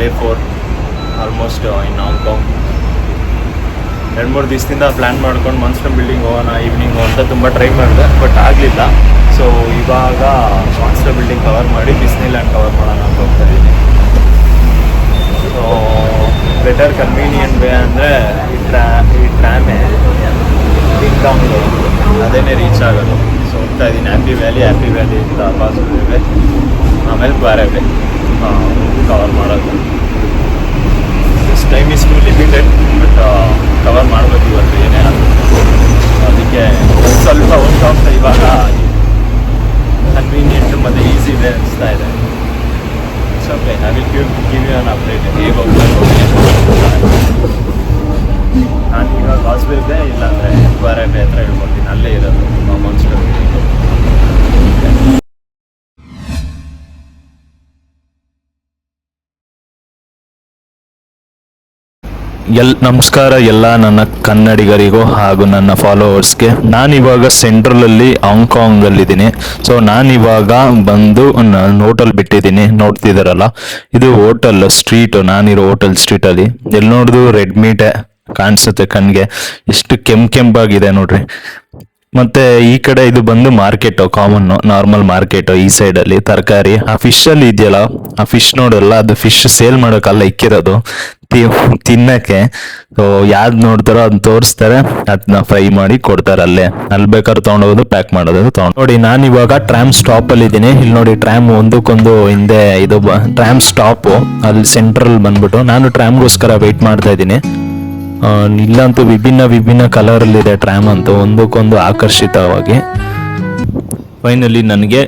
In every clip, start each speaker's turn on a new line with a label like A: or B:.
A: Day four almost in Hong Kong ಎರಡು ಮೂರು ದಿವಸದಿಂದ ಪ್ಲ್ಯಾನ್ ಮಾಡ್ಕೊಂಡು ಮನ್ಸ್ಟಮ್ ಬಿಲ್ಡಿಂಗ್ ಹೋಗೋಣ ಈವ್ನಿಂಗ್ ಅಂತ ತುಂಬ ಟ್ರೈ ಮಾಡಿದೆ ಬಟ್ ಆಗಲಿಲ್ಲ. ಸೊ ಇವಾಗ ಮಾನ್ಸ್ಟರ್ ಬಿಲ್ಡಿಂಗ್ ಕವರ್ ಮಾಡಿ ಲ್ಯಾಂಡ್ ಕವರ್ ಮಾಡೋಣ ಅಂತ ಹೋಗ್ತಾ ಇದ್ದೀನಿ. ಸೊ ಬೆಟರ್ ಕನ್ವೀನಿಯಂಟ್ ವೇ ಅಂದರೆ ಈ ಟ್ರಾ ಈ ಟ್ರ್ಯಾಮೇ ಟಿಂಗ್ ಡೌನ್ದು ಅದೇನೇ ರೀಚ್ ಆಗೋದು. ಸೊ ಹೋಗ್ತಾ ಇದ್ದೀನಿ. ಹ್ಯಾಪಿ ವ್ಯಾಲಿ ಹ್ಯಾಪಿ ವ್ಯಾಲಿ ಇಂದ ಪಾಸ್ ಆಮೇಲೆ ಬೇರೆ ಕವರ್ ಮಾಡೋದು. This time is too limited but cover ಮಾಡಬೇಕು ಇವತ್ತು ಏನೇ ಅದಕ್ಕೆ ಸ್ವಲ್ಪ ವರ್ಕ್ ಆಗ್ತಾ ಇವಾಗ ಕನ್ವೀನಿಯೆಂಟ್ ಮತ್ತು ಈಸಿ ಇದೆ ಅನಿಸ್ತಾ ಇದೆ. Okay I will give give you an update ಹೇಗೆ ಹೋಗ್ಬೇಕು ನಾನು ಈಗ ಇದೆ ಇಲ್ಲಾಂದರೆ ಬೇ ಹತ್ರ ಹೇಳ್ಕೊಡ್ತೀನಿ. ಅಲ್ಲೇ ಇರೋದು. ಎಲ್ ನಮಸ್ಕಾರ ಎಲ್ಲ ನನ್ನ ಕನ್ನಡಿಗರಿಗೂ ಹಾಗೂ ನನ್ನ ಫಾಲೋವರ್ಸ್ಗೆ ನಾನಿವಾಗ ಸೆಂಟ್ರಲಲ್ಲಿ ಹಾಂಗ್ಕಾಂಗಲ್ಲಿದ್ದೀನಿ ಸೊ ನಾನಿವಾಗ ಬಂದು ಹೋಟೆಲ್ ಬಿಟ್ಟಿದ್ದೀನಿ. ನೋಡ್ತಿದ್ದೀರಲ್ಲ, ಇದು ಹೋಟೆಲ್ ಸ್ಟ್ರೀಟ್ ನಾನಿರೋ ಹೋಟೆಲ್ ಸ್ಟ್ರೀಟಲ್ಲಿ ಎಲ್ಲಿ ನೋಡಿದ್ರು ರೆಡ್ ಮೀಟೇ ಕಾಣಿಸುತ್ತೆ ಕಣ್ಣಿಗೆ ಎಷ್ಟು ಕೆಂಪು ಕೆಂಪಾಗಿದೆ ನೋಡ್ರಿ. ಮತ್ತೆ ಈ ಕಡೆ ಇದು ಬಂದು ಮಾರ್ಕೆಟ್ ಕಾಮನ್ ನಾರ್ಮಲ್ ಮಾರ್ಕೆಟ್, ಈ ಸೈಡ್ ಅಲ್ಲಿ ತರಕಾರಿ, ಆ ಫಿಶ್ ಅಲ್ಲಿ ಇದೆಯಲ್ಲ, ಆ ಫಿಶ್ ನೋಡಲ್ಲ ಅದು ಫಿಶ್ ಸೇಲ್ ಮಾಡೋಕ್ಕಲ್ಲ ಇಕ್ಕಿರೋದು ತಿನ್ನಕ್ಕೆ. ಸೊ ಯಾವ್ದು ನೋಡ್ತಾರೋ ಅದನ್ನ ತೋರಿಸ್ತಾರೆ ಅದನ್ನ ಫ್ರೈ ಮಾಡಿ ಕೊಡ್ತಾರೆ ಅಲ್ಲೇ. ಅಲ್ಲಿ ಬೇಕಾದ್ರೆ ತೊಗೊಂಡೋಗೋದು ಪ್ಯಾಕ್ ಮಾಡೋದು ತಗೊಂಡು ನೋಡಿ, ನಾನು ಇವಾಗ ಟ್ರಾಮ್ ಸ್ಟಾಪ್ ಅಲ್ಲಿ ಇದ್ದೀನಿ. ಇಲ್ಲಿ ನೋಡಿ ಟ್ರಾಮ್ ಒಂದಕ್ಕೊಂದು ಹಿಂದೆ ಇದು ಟ್ರಾಮ್ ಸ್ಟಾಪ್ ಅಲ್ಲಿ ಸೆಂಟ್ರಲ್ ಬಂದ್ಬಿಟ್ಟು ನಾನು ಟ್ರಾಮ್ಗೋಸ್ಕರ ವೆಯ್ಟ್ ಮಾಡ್ತಾ ಇದ್ದೀನಿ. ಇಲ್ಲಂತೂ ವಿಭಿನ್ನ ವಿಭಿನ್ನ ಕಲರಲ್ಲಿದೆ ಟ್ರ್ಯಾಮ್ ಅಂತ, ಒಂದಕ್ಕೊಂದು ಆಕರ್ಷಿತವಾಗಿ. ಫೈನಲಿ ನನಗೆ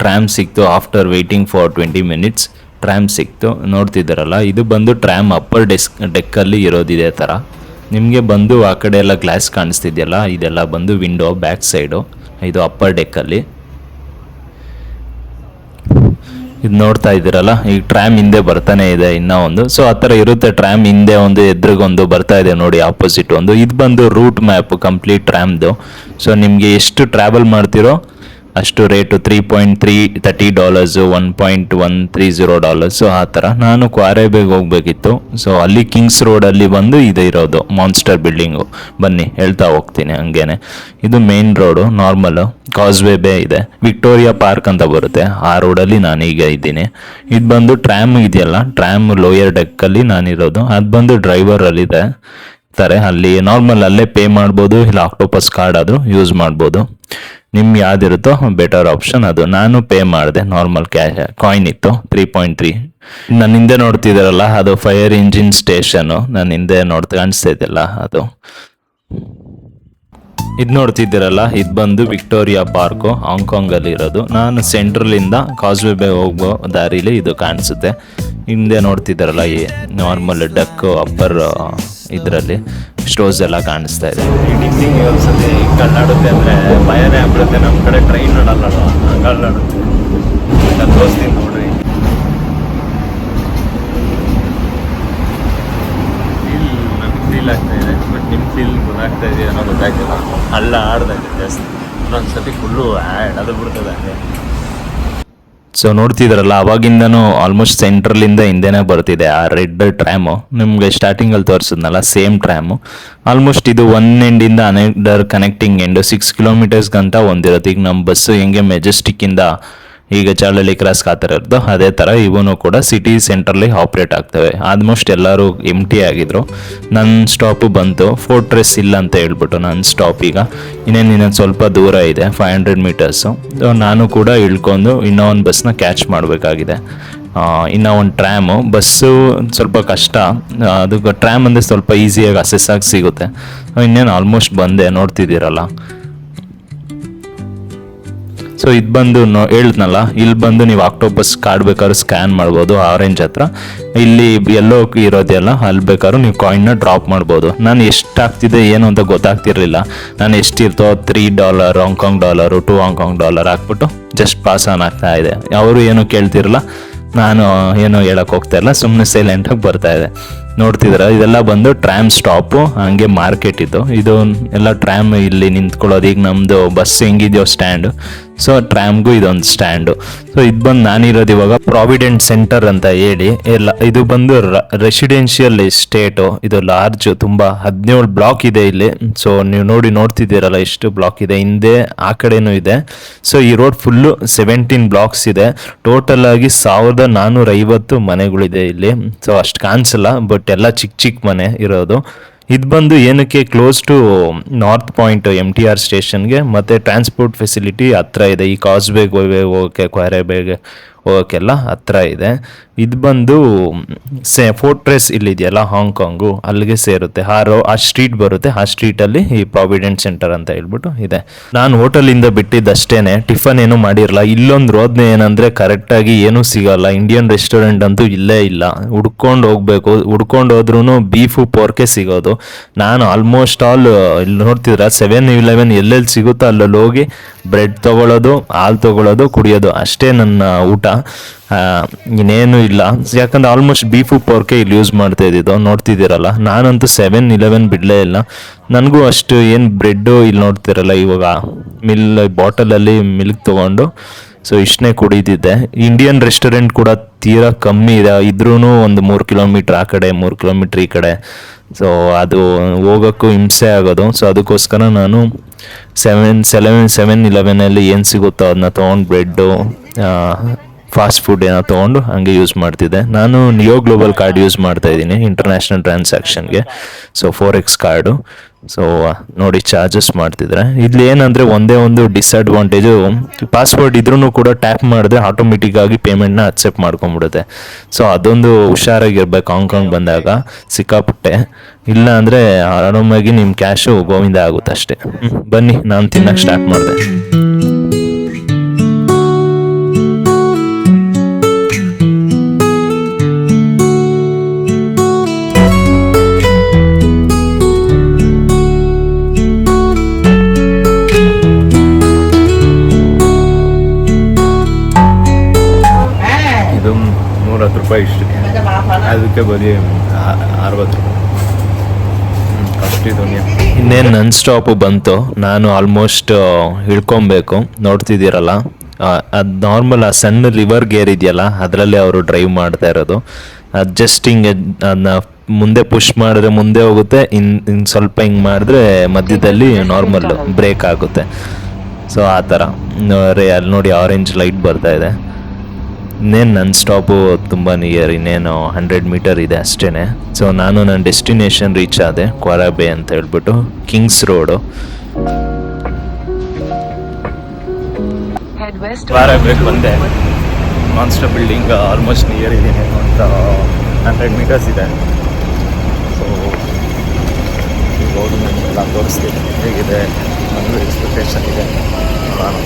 A: ಟ್ರ್ಯಾಮ್ ಸಿಕ್ತು after waiting for twenty minutes tram ಸಿಕ್ತು, ನೋಡ್ತಿದ್ದಾರಲ್ಲ, ಇದು ಬಂದು ಟ್ರ್ಯಾಮ್ ಅಪ್ಪರ್ ಡೆಸ್ಕ್ ಡೆಕ್ಕಲ್ಲಿ ಇರೋದಿದೆ ಥರ. ನಿಮಗೆ ಬಂದು ಆ ಕಡೆ ಎಲ್ಲ ಗ್ಲಾಸ್ ಕಾಣಿಸ್ತಿದೆಯಲ್ಲ, ಇದೆಲ್ಲ ಬಂದು ವಿಂಡೋ ಬ್ಯಾಕ್ ಸೈಡು ಇದು ಅಪ್ಪರ್ ಡೆಕ್ಕಲ್ಲಿ ಇದು ನೋಡ್ತಾ ಇದ್ದೀರಲ್ಲ? ಈಗ ಟ್ರ್ಯಾಮ್ ಹಿಂದೆ ಬರ್ತಾನೆ ಇದೆ ಇನ್ನೂ ಒಂದು. ಸೊ ಆ ಥರ ಇರುತ್ತೆ ಟ್ರ್ಯಾಮ್ ಹಿಂದೆ ಒಂದು, ಎದುರಿಗೊಂದು ಬರ್ತಾ ಇದೆ ನೋಡಿ ಆಪೋಸಿಟ್ ಒಂದು. ಇದು ಬಂದು ರೂಟ್ ಮ್ಯಾಪ್ ಕಂಪ್ಲೀಟ್ ಟ್ರ್ಯಾಮ್ದು ಸೊ ನಿಮಗೆ ಎಷ್ಟು ಟ್ರಾವೆಲ್ ಮಾಡ್ತಿರೋ ಅಷ್ಟು rate three point three thirty dollars one point one three zero dollars ಆ ಥರ ನಾನು ಕ್ವಾರೆಬೇಗ್ ಹೋಗಬೇಕಿತ್ತು. ಸೊ ಅಲ್ಲಿ ಕಿಂಗ್ಸ್ ರೋಡಲ್ಲಿ ಬಂದು ಇದು ಇರೋದು ಮಾನ್ಸ್ಟರ್ ಬಿಲ್ಡಿಂಗು ಬನ್ನಿ, ಹೇಳ್ತಾ ಹೋಗ್ತೀನಿ ಹಂಗೇನೆ. ಇದು ಮೇನ್ ರೋಡು ನಾರ್ಮಲು ಕಾಸ್ವೇ ಬೇ ಇದೆ. ವಿಕ್ಟೋರಿಯಾ ಪಾರ್ಕ್ ಅಂತ ಬರುತ್ತೆ. ಆ ರೋಡಲ್ಲಿ ನಾನೀಗ ಇದ್ದೀನಿ. ಇದು ಬಂದು ಟ್ರ್ಯಾಮ್ ಇದೆಯಲ್ಲ ಟ್ರ್ಯಾಮ್ ಲೋಯರ್ ಡೆಕ್ಕಲ್ಲಿ ನಾನಿರೋದು. ಅದು ಬಂದು ಡ್ರೈವರಲ್ಲಿದೆ ತಾರೆ, ಅಲ್ಲಿ ನಾರ್ಮಲ್ ಅಲ್ಲೇ ಪೇ ಮಾಡ್ಬೋದು, ಇಲ್ಲ ಆಕ್ಟೋಪಸ್ ಕಾರ್ಡ್ ಆದರೂ ಯೂಸ್ ಮಾಡ್ಬೋದು. ನಿಮ್ಗೆ ಯಾವ್ದಿರುತ್ತೋ ಬೆಟರ್ ಆಪ್ಷನ್ ಅದು. ನಾನು ಪೇ ಮಾಡಿದೆ ನಾರ್ಮಲ್ ಕ್ಯಾಶ್ ಕಾಯಿನ್ ಇತ್ತು ತ್ರೀ ಪಾಯಿಂಟ್ ತ್ರೀ ನನ್ನ ಹಿಂದೆ ನೋಡ್ತಿದ್ದೀರಲ್ಲ ಅದು ಫೈರ್ ಇಂಜಿನ್ ಸ್ಟೇಷನು ನನ್ನ ಹಿಂದೆ ನೋಡ್ತಾ, ಕಾಣಿಸ್ತಾ ಅದು. ಇದು ನೋಡ್ತಿದ್ದೀರಲ್ಲ, ಇದು ಬಂದು ವಿಕ್ಟೋರಿಯಾ ಪಾರ್ಕು ಹಾಂಗ್ಕಾಂಗಲ್ಲಿ ಇರೋದು. ನಾನು ಸೆಂಟ್ರಲಿಂದ ಕಾಸ್ವೆ ಬೇ ಹೋಗೋ ದಾರಿಲಿ ಇದು ಕಾಣಿಸುತ್ತೆ. ಹಿಂದೆ ನೋಡ್ತಿದ್ದಾರಲ್ಲ ಈ ನಾರ್ಮಲ್ ಡಕ್ ಅಪ್ಪರ್ ಇದರಲ್ಲಿ ಸ್ಟೋರ್ಸ್ ಎಲ್ಲ ಕಾಣಿಸ್ತಾ ಇದೆ. ಈವ್ನಿಂಗ್ ಒಂದ್ಸತಿ ಕಳ್ಳಾಡುತ್ತೆ ಅಂದರೆ ಭಯನೇ ಆಗ್ಬಿಡುತ್ತೆ. ನಮ್ಮ ಕಡೆ ಟ್ರೈನ್ ನೋಡಲ್ಲ ಕಳ್ಳಾಡುತ್ತೆ ನಾನು ತೋರಿಸ್ತೀನಿ ನೋಡ್ರಿ. ಫೀಲ್ ನನಗೆ ಫೀಲ್ ಆಗ್ತಾ ಇದೆ ಬಟ್ ನಿಮ್ಮ ಫೀಲ್ ಗೊತ್ತಾಗ್ತಾ ಇದೆಯಾ ಅನ್ನೋ ಗೊತ್ತಾಗ್ತಿಲ್ಲ. ಹಳ್ಳ ಆಡ್ತಾ ಇದೆ ಜಾಸ್ತಿ ಇನ್ನೊಂದ್ಸತಿ ಫುಲ್ಲು ಅದು ಬಿಡ್ತದೆ. ಹಂಗೆ ಸೊ ನೋಡ್ತಿದ್ರಲ್ಲ ಅವಾಗಿಂದನು ಆಲ್ಮೋಸ್ಟ್ ಸೆಂಟ್ರಲಿಂದ ಹಿಂದೆನೇ ಬರ್ತಿದೆ ಆ ರೆಡ್ ಟ್ರ್ಯಾಮು ನಿಮಗೆ ಸ್ಟಾರ್ಟಿಂಗಲ್ಲಿ ತೋರಿಸಿದ್ನಲ್ಲ ಸೇಮ್ ಟ್ರ್ಯಾಮು ಆಲ್ಮೋಸ್ಟ್ ಇದು one ಎಂಡಿಂದ another connecting end six kilometres ಗಂಟ ಒಂದಿರುತ್ತೆ. ಈಗ ನಮ್ಮ ಬಸ್ಸು ಹೆಂಗೆ ಮೆಜೆಸ್ಟಿಕ್ಕಿಂದ ಈಗ ಚಾರ್ಲಲ್ಲಿ ಕ್ರಾಸ್ ಇರೋದು ಅದೇ ಥರ ಇವನು ಕೂಡ ಸಿಟಿ ಸೆಂಟ್ರಲ್ಲಿ ಆಪ್ರೇಟ್ ಆಗ್ತವೆ. ಆಲ್ಮೋಸ್ಟ್ ಎಲ್ಲರೂ ಎಂ ಟಿ ಆಗಿದ್ರು. ನನ್ನ ಸ್ಟಾಪು ಬಂತು. ಫೋರ್ಟ್ರೆಸ್ ಇಲ್ಲ ಅಂತ ಹೇಳ್ಬಿಟ್ಟು ನನ್ನ ಸ್ಟಾಪ್ ಈಗ. ಇನ್ನೇನು ಇನ್ನೊಂದು ಸ್ವಲ್ಪ ದೂರ ಇದೆ ಫೈವ್ ಹಂಡ್ರೆಡ್ ಮೀಟರ್ಸು ನಾನು ಕೂಡ ಇಳ್ಕೊಂಡು ಇನ್ನೂ ಒಂದು ಬಸ್ನ ಕ್ಯಾಚ್ ಮಾಡಬೇಕಾಗಿದೆ. ಇನ್ನು ಒಂದು ಟ್ರ್ಯಾಮು ಬಸ್ಸು ಸ್ವಲ್ಪ ಕಷ್ಟ. ಅದು ಟ್ರ್ಯಾಮ್ ಅಂದರೆ ಸ್ವಲ್ಪ ಈಸಿಯಾಗಿ ಅಸೆಸ್ ಆಗಿ ಸಿಗುತ್ತೆ. ಇನ್ನೇನು ಆಲ್ಮೋಸ್ಟ್ ಬಂದೆ, ನೋಡ್ತಿದ್ದೀರಲ್ಲ. ಸೊ ಇದು ಬಂದು ಹೇಳ್ದ್ನಲ್ಲ ಇಲ್ಲಿ ಬಂದು ನೀವು ಆಕ್ಟೋಪಸ್ ಕಾರ್ಡ್ ಬೇಕಾದ್ರೂ ಸ್ಕ್ಯಾನ್ ಮಾಡ್ಬೋದು ಆರೆಂಜ್ ಹತ್ರ. ಇಲ್ಲಿ ಎಲ್ಲೋ ಇರೋದೆಲ್ಲ ಅಲ್ಲಿ ಬೇಕಾದ್ರೂ ನೀವು ಕಾಯಿನ್ನ ಡ್ರಾಪ್ ಮಾಡ್ಬೋದು. ನಾನು ಎಷ್ಟು ಆಗ್ತಿದೆ ಏನು ಅಂತ ಗೊತ್ತಾಗ್ತಿರಲಿಲ್ಲ. ನಾನು ಎಷ್ಟಿರ್ತೋ three dollar Hong Kong dollar two Hong Kong dollar ಹಾಕ್ಬಿಟ್ಟು ಜಸ್ಟ್ ಪಾಸ್ ಆನ್ ಆಗ್ತಾ ಇದೆ. ಅವರು ಏನು ಕೇಳ್ತಿರಲ್ಲ ನಾನು ಏನು ಹೇಳಕ್ಕೆ ಹೋಗ್ತಾ ಇಲ್ಲ ಸುಮ್ಮನೆ ಸೈಲೆಂಟಾಗಿ ಬರ್ತಾ ಇದೆ. ನೋಡ್ತಿದ್ರ ಇದೆಲ್ಲ ಬಂದು ಟ್ರ್ಯಾಮ್ ಸ್ಟಾಪು ಹಂಗೆ ಮಾರ್ಕೆಟ್ ಇದು. ಇದು ಎಲ್ಲ ಟ್ರ್ಯಾಮ್ ಇಲ್ಲಿ ನಿಂತ್ಕೊಳ್ಳೋದು, ಈಗ ನಮ್ಮದು ಬಸ್ ಹೆಂಗಿದೆಯೋ ಸ್ಟ್ಯಾಂಡ್ ಸೊ ಟ್ರ್ಯಾಮ್ಗೂ ಇದೊಂದು ಸ್ಟ್ಯಾಂಡು ಸೊ ಇದು ಬಂದು ನಾನಿರೋದು ಇವಾಗ ಪ್ರಾವಿಡೆಂಟ್ ಸೆಂಟರ್ ಅಂತ ಹೇಳಿ. ಎಲ್ಲ, ಇದು ಬಂದು ರೆಸಿಡೆನ್ಷಿಯಲ್ ಎಸ್ಟೇಟು ಇದು ಲಾರ್ಜ್ ತುಂಬ ಹದಿನೇಳು ಬ್ಲಾಕ್ ಇದೆ ಇಲ್ಲಿ. ಸೊ ನೀವು ನೋಡಿ ನೋಡ್ತಿದ್ದೀರಲ್ಲ ಎಷ್ಟು ಬ್ಲಾಕ್ ಇದೆ. ಹಿಂದೆ, ಆ ಕಡೆನೂ ಇದೆ. ಸೊ ಈ ರೋಡ್ ಫುಲ್ಲು ಸೆವೆಂಟೀನ್ ಬ್ಲಾಕ್ಸ್ ಇದೆ. ಟೋಟಲ್ ಆಗಿ ಸಾವಿರದ ನಾನ್ನೂರೈವತ್ತು ಮನೆಗಳಿದೆ ಇಲ್ಲಿ. ಸೊ ಅಷ್ಟು ಕಾಣಿಸಲ್ಲ ಬಟ್ ಎಲ್ಲ ಚಿಕ್ಕ ಚಿಕ್ಕ ಮನೆ ಇರೋದು. ಇದು ಬಂದು ಏನಕ್ಕೆ close to North Point M T R ಸ್ಟೇಷನ್ಗೆ ಮತ್ತು ಟ್ರಾನ್ಸ್ಪೋರ್ಟ್ ಫೆಸಿಲಿಟಿ ಹತ್ರ ಇದೆ. ಈ ಕಾಸ್ಬೇಗ್ ಹೋಗೋಕ್ಕೆ ಕ್ವಾರೆಬೇಗೆ ಹೋಗೋಕ್ಕೆಲ್ಲ ಹತ್ತಿರ ಇದೆ. ಇದು ಬಂದು, ಸೇ ಫೋರ್ಟ್ರೆಸ್ ಇಲ್ಲಿದೆಯಲ್ಲ ಹಾಂಗ್ಕಾಂಗು, ಅಲ್ಲಿಗೆ ಸೇರುತ್ತೆ. ಆ ರೋ, ಆ ಸ್ಟ್ರೀಟ್ ಬರುತ್ತೆ. ಆ ಸ್ಟ್ರೀಟಲ್ಲಿ ಈ ಪ್ರಾವಿಡೆಂಟ್ ಸೆಂಟರ್ ಅಂತ ಹೇಳ್ಬಿಟ್ಟು ಇದೆ. ನಾನು ಹೋಟೆಲಿಂದ ಬಿಟ್ಟಿದ್ದಷ್ಟೇನೆ. ಟಿಫನ್ ಏನೂ ಮಾಡಿರಲ್ಲ ಇಲ್ಲೊಂದು ರೋದ್ನೆ ಏನಂದರೆ ಕರೆಕ್ಟಾಗಿ ಏನೂ ಸಿಗಲ್ಲ. ಇಂಡಿಯನ್ ರೆಸ್ಟೋರೆಂಟ್ ಅಂತೂ ಇಲ್ಲೇ ಇಲ್ಲ. ಹುಡ್ಕೊಂಡು ಹೋಗಬೇಕು. ಹುಡ್ಕೊಂಡು ಹೋದ್ರೂ ಬೀಫು ಪೋರ್ಕೆ ಸಿಗೋದು. ನಾನು ಆಲ್ಮೋಸ್ಟ್ ಆಲ್ ಇಲ್ಲಿ ನೋಡ್ತಿದ್ರ ಸೆವೆನ್ ಇಲೆವೆನ್ ಎಲ್ಲೆಲ್ಲಿ ಸಿಗುತ್ತೋ ಅಲ್ಲಲ್ಲಿ ಹೋಗಿ ಬ್ರೆಡ್ ತೊಗೊಳ್ಳೋದು ಹಾಲು ತೊಗೊಳ್ಳೋದು ಕುಡಿಯೋದು. ಅಷ್ಟೇ ನನ್ನ ಊಟ. ಇನ್ನೇನು ಇಲ್ಲ. ಯಾಕಂದ್ರೆ ಆಲ್ಮೋಸ್ಟ್ ಬೀಫು ಪೋರ್ಕೆ ಇಲ್ಲಿ ಯೂಸ್ ಮಾಡ್ತಾ ಇದ್ದಿದ್ದು. ನೋಡ್ತಿದ್ದೀರಲ್ಲ? ನಾನಂತೂ ಸೆವೆನ್ ಇಲೆವೆನ್ ಬಿಡಲೇ ಇಲ್ಲ. ನನಗೂ ಅಷ್ಟು ಏನು ಬ್ರೆಡ್ಡು ಇಲ್ಲಿ ನೋಡ್ತಿರಲ್ಲ ಇವಾಗ. ಮಿಲ್ ಬಾಟಲಲ್ಲಿ ಮಿಲ್ಕ್ ತೊಗೊಂಡು ಸೊ ಇಷ್ಟನ್ನೇ ಕುಡಿದಿದ್ದೆ. ಇಂಡಿಯನ್ ರೆಸ್ಟೋರೆಂಟ್ ಕೂಡ ತೀರಾ ಕಮ್ಮಿ ಇದೆ. ಇದ್ರೂ ಒಂದು ಮೂರು ಕಿಲೋಮೀಟ್ರ್ ಆ ಕಡೆ, ಮೂರು ಕಿಲೋಮೀಟ್ರ್ ಈ ಕಡೆ. ಸೊ ಅದು ಹೋಗೋಕ್ಕೂ ಹಿಂಸೆ ಆಗೋದು. ಸೊ ಅದಕ್ಕೋಸ್ಕರ ನಾನು ಸೆವೆನ್ ಸೆಲೆವೆನ್ ಸೆವೆನ್ ಇಲೆವೆನಲ್ಲಿ ಏನು ಸಿಗುತ್ತೋ ಅದನ್ನ ತೊಗೊಂಡು ಬ್ರೆಡ್ಡು ಫಾಸ್ಟ್ ಫುಡ್ ಏನೋ ತೊಗೊಂಡು ಹಂಗೆ ಯೂಸ್ ಮಾಡ್ತಿದ್ದೆ. ನಾನು ನಿಯೋ ಗ್ಲೋಬಲ್ ಕಾರ್ಡ್ ಯೂಸ್ ಮಾಡ್ತಾ ಇದ್ದೀನಿ ಇಂಟರ್ನ್ಯಾಷನಲ್ ಟ್ರಾನ್ಸಾಕ್ಷನ್ಗೆ so four X card so ನೋಡಿ ಚಾರ್ಜಸ್ ಮಾಡ್ತಿದ್ರೆ. ಇಲ್ಲಿ ಏನಂದರೆ ಒಂದೇ ಒಂದು ಡಿಸ್ಅಡ್ವಾಂಟೇಜು ಪಾಸ್ವರ್ಡ್ ಇದ್ರೂ ಕೂಡ ಟ್ಯಾಪ್ ಮಾಡಿದ್ರೆ ಆಟೋಮೆಟಿಕ್ ಆಗಿ ಪೇಮೆಂಟ್ನ ಅಕ್ಸೆಪ್ಟ್ ಮಾಡ್ಕೊಂಬಿಡುತ್ತೆ ಸೊ ಅದೊಂದು ಹುಷಾರಾಗಿರ್ಬೇಕು ಹಾಂಗ್ಕಾಂಗ್ ಬಂದಾಗ. ಸಿಕ್ಕಾಪಟ್ಟೆ. ಇಲ್ಲ ಅಂದರೆ ಆರಾಮಾಗಿ ನಿಮ್ಮ ಕ್ಯಾಶು ಗೋವಿಂದ ಆಗುತ್ತೆ ಅಷ್ಟೇ. ಬನ್ನಿ, ನಾನು ತಿನ್ನಕ್ಕೆ ಸ್ಟಾರ್ಟ್ ಮಾಡಿದೆ. ಅದಕ್ಕೆ ಬರೀ ಅರವತ್ತು. ರೂಪಾಯಿ ಇನ್ನೇನು ನನ್ ಸ್ಟಾಪು ಬಂತು, ನಾನು ಆಲ್ಮೋಸ್ಟ್ ಇಳ್ಕೊಬೇಕು ನೋಡ್ತಿದ್ದೀರಲ್ಲ ಅದು ನಾರ್ಮಲ್ ಆ ಸಣ್ಣ ರಿವರ್ ಗೇರ್ ಇದೆಯಲ್ಲ, ಅದರಲ್ಲೇ ಅವರು ಡ್ರೈವ್ ಮಾಡ್ತಾ ಇರೋದು. ಅಡ್ಜಸ್ಟಿಂಗ್ ಅದನ್ನ ಮುಂದೆ ಪುಷ್ ಮಾಡಿದ್ರೆ ಮುಂದೆ ಹೋಗುತ್ತೆ, ಇನ್ ಇನ್ನು ಸ್ವಲ್ಪ ಹಿಂಗೆ ಮಾಡಿದ್ರೆ ಮಧ್ಯದಲ್ಲಿ ನಾರ್ಮಲ್ ಬ್ರೇಕ್ ಆಗುತ್ತೆ. ಸೊ ಆ ಥರ. ರೇ ಅಲ್ಲಿ ನೋಡಿ ಆರೆಂಜ್ ಲೈಟ್ ಬರ್ತಾ ಇದೆ. ಇನ್ನೇನು ನನ್ನ ಸ್ಟಾಪು ತುಂಬ ನಿಯರ್ ಇನ್ನೇನು ಹಂಡ್ರೆಡ್ ಮೀಟರ್ ಇದೆ ಅಷ್ಟೇ ಸೊ ನಾನು ನನ್ನ ಡೆಸ್ಟಿನೇಷನ್ ರೀಚ್ ಆದೆ ಕ್ವಾರಾಬೆ ಅಂತ ಹೇಳ್ಬಿಟ್ಟು ಕಿಂಗ್ಸ್ ರೋಡು ಕ್ವಾರಾಬೆಗೆ ಬಂದೆ. ಮಾನ್ಸ್ಟರ್ ಬಿಲ್ಡಿಂಗ್ ಆಲ್ಮೋಸ್ಟ್ ನಿಯರ್ ಇದ್ದೀನಿ ಅಂತ ಹಂಡ್ರೆಡ್ ಮೀಟರ್ಸ್ ಇದೆ. ಸೊ ಹೋಗಿ ನಿಮಗೆಲ್ಲ ತೋರಿಸ್ತೀನಿ. ಹೇಗಿದೆ? ನನಗೂ ಎಕ್ಸ್ಪೆಕ್ಟೇಷನ್ ಇದೆ. ನಾನು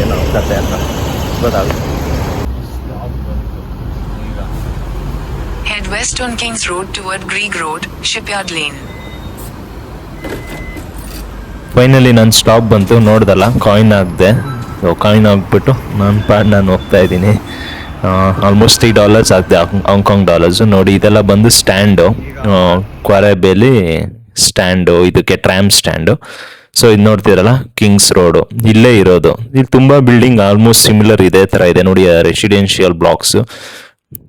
A: ಏನೋ ಕತೆ ಅಂತ. ಗೊತ್ತಾಗುತ್ತೆ.
B: West on Kings Road toward Grieg Road, Shipyard Lane.
A: Finally ನನ್ನ ಸ್ಟಾಪ್ ಬಂತು ನೋಡ್ದಲ್ಲ ಕಾಯಿನ್ ಆಗಿದೆ. ಕಾಯಿನ್ ಆಗಿಬಿಟ್ಟು ನಾನು ಪಾಡ್ ನಾನು ಹೋಗ್ತಾ ಇದ್ದೀನಿ. ಆಲ್ಮೋಸ್ಟ್ ತ್ರೀ ಡಾಲರ್ಸ್ ಆಗಿದೆ ಹಾಂಗ್ಕಾಂಗ್ ಡಾಲರ್ಸ್ ನೋಡಿ ಇದೆಲ್ಲ ಬಂದು ಸ್ಟ್ಯಾಂಡು ಕ್ವಾರೆಬೇಲಿ ಸ್ಟ್ಯಾಂಡು ಇದಕ್ಕೆ ಟ್ರ್ಯಾಮ್ ಸ್ಟ್ಯಾಂಡು ಸೊ ಇದು ನೋಡ್ತೀರಲ್ಲ ಕಿಂಗ್ಸ್ ರೋಡು ಇಲ್ಲೇ ಇರೋದು. ಇಲ್ಲಿ ತುಂಬ ಬಿಲ್ಡಿಂಗ್ ಆಲ್ಮೋಸ್ಟ್ ಸಿಮಿಲರ್ ಇದೇ ಥರ ಇದೆ. ನೋಡಿ ರೆಸಿಡೆನ್ಷಿಯಲ್ ಬ್ಲಾಕ್ಸು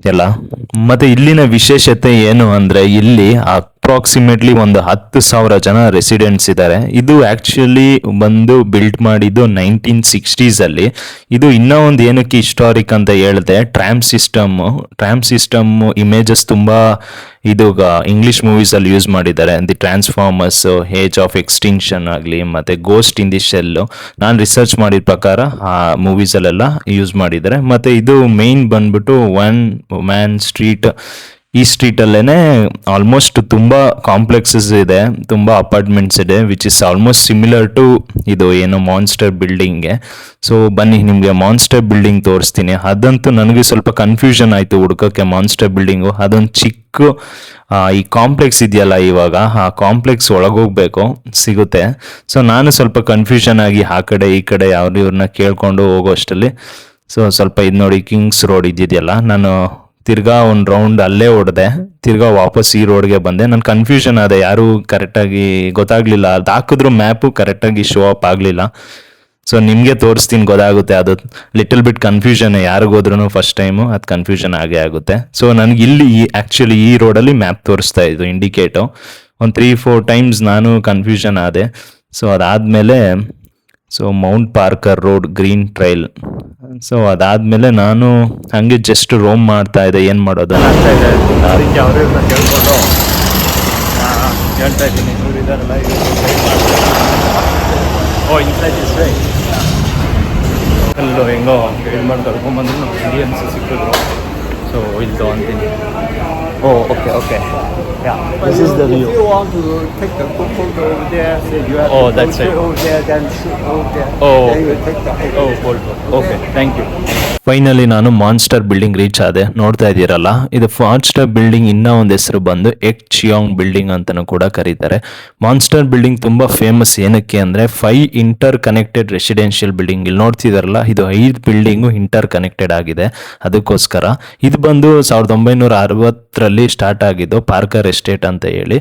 A: ಎಲ್ಲ ಮತ್ತೆ ಇಲ್ಲಿನ ವಿಶೇಷತೆ ಏನು ಅಂದ್ರೆ ಇಲ್ಲಿ ಅಪ್ರಾಕ್ಸಿಮೇಟ್ಲಿ ಒಂದು ಹತ್ತು ಸಾವಿರ ಜನ ರೆಸಿಡೆಂಟ್ಸ್ ಇದ್ದಾರೆ. ಇದು ಆಕ್ಚುಲಿ ಬಂದು ಬಿಲ್ಡ್ ಮಾಡಿದ್ದು ನೈನ್ಟೀನ್ ಸಿಕ್ಸ್ಟೀಸ್ ಅಲ್ಲಿ. ಇದು ಇನ್ನೂ ಒಂದು ಏನಕ್ಕೆ ಹಿಸ್ಟಾರಿಕ್ ಅಂತ ಹೇಳಿದೆ tram system tram system images ತುಂಬಾ ಇದು ಇಂಗ್ಲಿಷ್ ಮೂವೀಸ್ ಅಲ್ಲಿ ಯೂಸ್ ಮಾಡಿದ್ದಾರೆ. The Transformers age of extinction ಆಗಲಿ, ಮತ್ತೆ ಗೋಸ್ಟ್ ಇನ್ ದಿ ಶೆಲ್ ನಾನು ರಿಸರ್ಚ್ ಮಾಡಿದ ಪ್ರಕಾರ ಆ ಮೂವೀಸಲ್ಲೆಲ್ಲ ಯೂಸ್ ಮಾಡಿದ್ದಾರೆ. ಮತ್ತೆ ಇದು ಮೇನ್ ಬಂದ್ಬಿಟ್ಟು ಒನ್ ಮ್ಯಾನ್ ಸ್ಟ್ರೀಟ್ ಈ ಸ್ಟ್ರೀಟಲ್ಲೇ ಆಲ್ಮೋಸ್ಟ್ ತುಂಬ ಕಾಂಪ್ಲೆಕ್ಸಸ್ ಇದೆ, ತುಂಬ ಅಪಾರ್ಟ್ಮೆಂಟ್ಸ್ ಇದೆ which is almost similar to ಇದು ಏನು ಮಾನ್ಸ್ಟರ್ ಬಿಲ್ಡಿಂಗ್ಗೆ ಸೊ ಬನ್ನಿ, ನಿಮಗೆ ಮಾನ್ಸ್ಟರ್ ಬಿಲ್ಡಿಂಗ್ ತೋರಿಸ್ತೀನಿ. ಅದಂತೂ ನನಗೆ ಸ್ವಲ್ಪ ಕನ್ಫ್ಯೂಷನ್ ಆಯಿತು ಹುಡ್ಕೋಕ್ಕೆ ಮಾನ್ಸ್ಟರ್ ಬಿಲ್ಡಿಂಗು ಅದೊಂದು ಚಿಕ್ಕ ಈ ಕಾಂಪ್ಲೆಕ್ಸ್ ಇದೆಯಲ್ಲ ಇವಾಗ. ಆ ಕಾಂಪ್ಲೆಕ್ಸ್ ಒಳಗೋಗ್ಬೇಕು, ಸಿಗುತ್ತೆ. ಸೊ ನಾನು ಸ್ವಲ್ಪ ಕನ್ಫ್ಯೂಷನ್ ಆಗಿ ಆ ಕಡೆ ಈ ಕಡೆ ಯಾರು ಇವ್ರನ್ನ ಕೇಳಿಕೊಂಡು ಹೋಗೋ ಅಷ್ಟರಲ್ಲಿ ಸೊ ಸ್ವಲ್ಪ ಇದು ನೋಡಿ ಕಿಂಗ್ಸ್ ರೋಡ್ ಇದ್ದಿದೆಯಲ್ಲ, ನಾನು ತಿರ್ಗಾ ಒಂದು ರೌಂಡ್ ಅಲ್ಲೇ ಹೊಡೆದೆ ತಿರ್ಗಾ ವಾಪಸ್ ಈ ರೋಡ್ಗೆ ಬಂದೆ. ನಾನು ಕನ್ಫ್ಯೂಷನ್ ಆದೆ, ಯಾರು ಕರೆಕ್ಟಾಗಿ ಗೊತ್ತಾಗ್ಲಿಲ್ಲ. ಅದು ಹಾಕಿದ್ರು ಮ್ಯಾಪು ಕರೆಕ್ಟಾಗಿ ಶೋ ಅಪ್ ಆಗಲಿಲ್ಲ. ಸೊ ನಿಮಗೆ ತೋರಿಸ್ತೀನಿ, ಗೊತ್ತಾಗುತ್ತೆ ಅದು. ಲಿಟಲ್ ಬಿಟ್ ಕನ್ಫ್ಯೂಷನ್ ಯಾರಿಗೋದ್ರೂ ಫಸ್ಟ್ ಟೈಮು ಅದು ಕನ್ಫ್ಯೂಷನ್ ಆಗೇ ಆಗುತ್ತೆ. ಸೊ ನನಗೆ ಇಲ್ಲಿ ಈ ಆ್ಯಕ್ಚುಲಿ ಈ ರೋಡಲ್ಲಿ ಮ್ಯಾಪ್ ತೋರಿಸ್ತಾ ಇದ್ದು ಇಂಡಿಕೇಟು ಒಂದು ತ್ರೀ ಫೋರ್ ಟೈಮ್ಸ್ ನಾನು ಕನ್ಫ್ಯೂಷನ್ ಆದೆ. ಸೊ ಅದಾದಮೇಲೆ so Mount Parker Road Green Trail so ಅದಾದಮೇಲೆ ನಾನು ಹಂಗೆ ಜಸ್ಟ್ ರೋಮ್ ಮಾಡ್ತಾ ಇದ್ದೆ. ಏನು ಮಾಡೋದು
C: ಆಗ್ತಾ ಓ ಇನ್ಸೈಡ್ ಇಸ್ ಅಲ್ಲೂ ಹೆಂಗೋ ಇದು ಮಾಡಿ ಕರ್ಕೊಂಬಂದ್ರು ಇಂಡಿಯನ್ಸ್ ಸಿಕ್ಕಿದ್ರು. ಸೊ ಇಲ್ಲಿ ತೊಗೊತೀನಿ. ಓ okay okay this is the view.
D: If you want to take the good photo over there, say you have
C: Oh,
D: to
C: that's it.
D: over there, then shoot over there.
C: Oh,
D: then you
C: okay.
D: take the
C: oh Okay. Okay thank you
A: finally ನಾನು monster building reach ಆದೆ ನೋಡ್ತಾ ಇದ್ದೀರಲ್ಲ ಇದು monster building ಇನ್ನ ಒಂದು ಹೆಸರು ಬಂದು ಎಕ್ Chiang building ಅಂತಾನೂ ಕೂಡ ಕರೀತಾರೆ ಮಾನ್ಸ್ಟರ್ ಬಿಲ್ಡಿಂಗ್ ತುಂಬಾ ಫೇಮಸ್ ಏನಕ್ಕೆ ಅಂದ್ರೆ five interconnected residential building ಇಲ್ಲಿ ನೋಡ್ತಿದಾರಲ್ಲ ಇದು ಐದು ಬಿಲ್ಡಿಂಗು ಇಂಟರ್ ಕನೆಕ್ಟೆಡ್ ಆಗಿದೆ ಅದಕ್ಕೋಸ್ಕರ ಇದು ಬಂದು ಸಾವಿರದ ಒಂಬೈನೂರ ಅರವತ್ತರಲ್ಲಿ ಸ್ಟಾರ್ಟ್ ಆಗಿದ್ದು ಪಾರ್ಕರ್ ಎಸ್ಟೇಟ್ ಅಂತ ಹೇಳಿ.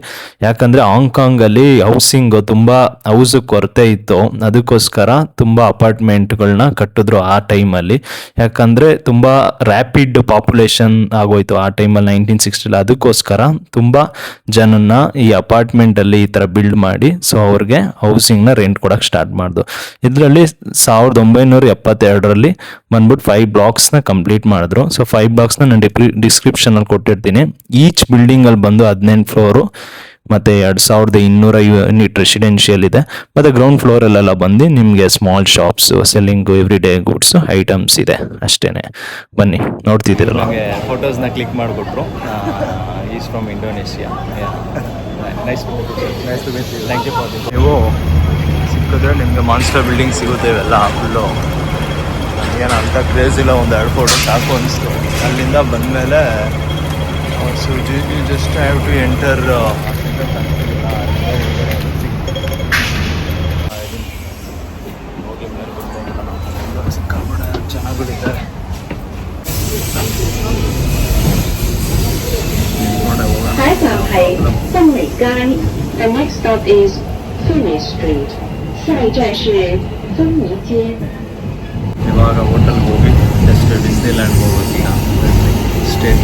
A: ಯಾಕಂದ್ರೆ ಹಾಂಗ್ಕಾಂಗಲ್ಲಿ ಹೌಸಿಂಗ್ ತುಂಬಾ ಹೌಸ್ ಕೊರತೆ ಇತ್ತು. ಅದಕ್ಕೋಸ್ಕರ ತುಂಬಾ ಅಪಾರ್ಟ್ಮೆಂಟ್ಗಳನ್ನ ಕಟ್ಟಿದ್ರು ಆ ಟೈಮಲ್ಲಿ ಯಾಕಂದ್ರೆ ತುಂಬಾ ರ್ಯಾಪಿಡ್ ಪಾಪ್ಯುಲೇಷನ್ ಆಗೋಯ್ತು ಆ ಟೈಮಲ್ಲಿ ನೈನ್ಟೀನ್ ಸಿಕ್ಸ್ಟಿಲಿ ಅದಕ್ಕೋಸ್ಕರ ತುಂಬಾ ಜನನ್ನ ಈ ಅಪಾರ್ಟ್ಮೆಂಟ್ ಅಲ್ಲಿ ಈ ಥರ ಬಿಲ್ಡ್ ಮಾಡಿ ಸೊ ಅವ್ರಿಗೆ ಹೌಸಿಂಗ್ನ ರೆಂಟ್ ಕೊಡೋಕ್ಕೆ ಸ್ಟಾರ್ಟ್ ಮಾಡಿದ್ರು ಇದರಲ್ಲಿ ಸಾವಿರದ ಒಂಬೈನೂರ ಎಪ್ಪತ್ತೆರಡರಲ್ಲಿ ಬಂದ್ಬಿಟ್ಟು ಫೈವ್ ಬ್ಲಾಕ್ಸ್ನ ಕಂಪ್ಲೀಟ್ ಮಾಡಿದ್ರು. ಸೊ ಫೈವ್ ಬ್ಲಾಕ್ಸ್ನ ನಾನು ಡಿಸ್ಕ್ರಿಪ್ಷನ್ ಅಲ್ಲಿ ಕೊಟ್ಟಿರ್ತೀನಿ. ಈಚ್ ಬಿಲ್ಡಿಂಗ್ ಅಲ್ಲಿ ಬಂದು ಹದಿನೆಂಟು ಫ್ಲೋರು ಮತ್ತು ಎರಡು ಸಾವಿರದ ಇನ್ನೂರ ಯೂನಿಟ್ ರೆಸಿಡೆನ್ಷಿಯಲ್ ಇದೆ. ಮತ್ತು ಗ್ರೌಂಡ್ ಫ್ಲೋರಲ್ಲೆಲ್ಲ ಬಂದು ನಿಮಗೆ small shops selling every day goods items ಇದೆ ಅಷ್ಟೇ ಬನ್ನಿ ನೋಡ್ತಿದ್ದೀರಲ್ಲ.
C: ನಮಗೆ ಫೋಟೋಸ್ನ ಕ್ಲಿಕ್ ಮಾಡಿಕೊಟ್ರು. Is from Indonesia nice nice to meet thank you for ನೀವು ಸಿಕ್ಕಿದ್ರೆ ನಿಮಗೆ ಮಾನ್ಸ್ಟರ್ ಬಿಲ್ಡಿಂಗ್ ಸಿಗುತ್ತೆ ಇವೆಲ್ಲ ಫುಲ್ಲು ಏನೋ ಅಂತ ಕ್ರೇಜ್ ಇಲ್ಲ ಒಂದು ಎರಡು ಫೋಟೋ ಸಾಕು ಅನಿಸ್ತು. ಅಲ್ಲಿಂದ ಬಂದಮೇಲೆ so you just have to enter ಚೆನ್ನಾಗಿದ್ದಾರೆ
E: 海港系森美街，the next stop is 芬美 Street，下一站是芬尼街。
C: ಇವಾಗ ಹೋಟೆಲ್ಗೆ ಹೋಗಿ ಜಸ್ಟ್ ಡಿಸ್ನಿಲ್ಯಾಂಡ್ ಹೋಗೋದು ಸ್ಟೇಟ್